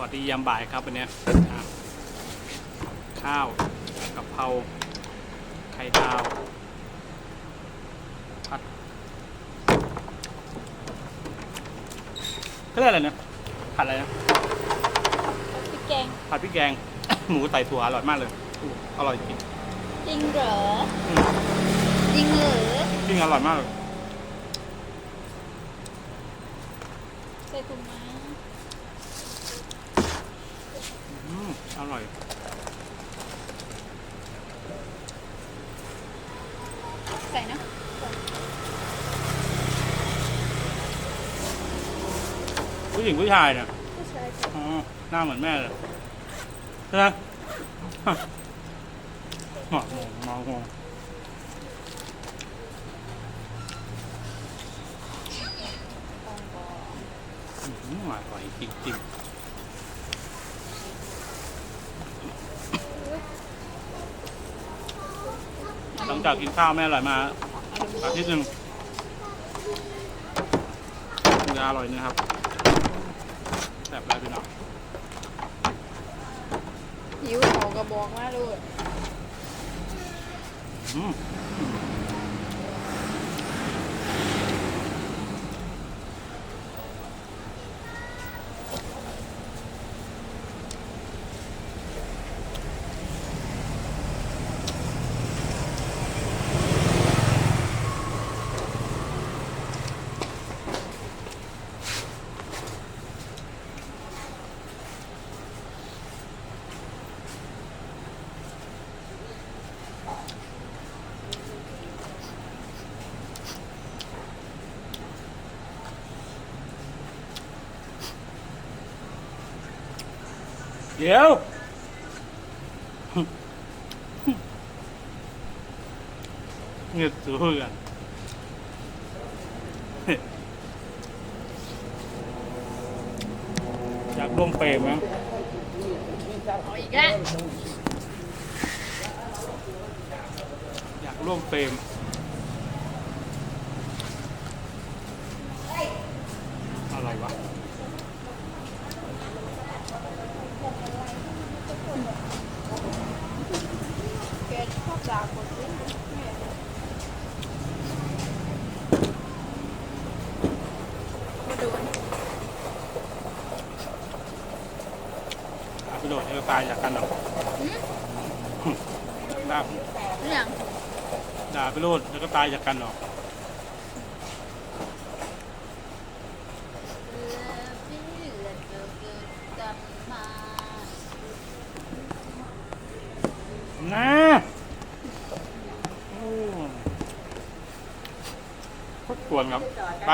วัสดียามบ่ายครับวันเนี้ยอะข้าวกับเพราไข่ดาวผัดก็เรียกอะไรนะผัดอะไรนะพริกแกงผัดพริกแกง หมูไต่ถั่วอร่อยมากเลยอู้อร่อยจริงจริงเหรออืมจริงเหรอจริงอร่อยมากเลยใส่ถุงไม้ อืมอร่อย ใส่นะผู้หญิงผู้ชายเนี่ยผู้ชายอ๋อหน้าเหมือนแม่เลยใช่ไหมฮะหมองมองมองต้องบอกอืมอร่อยจริงๆ งจากกินข้าวแม่อร่อยมาอาทิตย์หนึ่งจะอร่อยนะครับแบบไรพี่น้องหิวเขากระบอกมากเลยอืม เดี๋ยว เงียบตัวกันอยากร่วมเปรมมั้งเอาอีกแล้วอยากร่วมเปรมอะไรวะ แก ไปโดดให้ก็ตายจากกันหรอกด่านี่ยังด่าไปโลดแล้วก็ตายจากกันหรอก เรือพี่เรือเกิดเกิดกลับมา นะโอ้โคตร กวนครับ ไป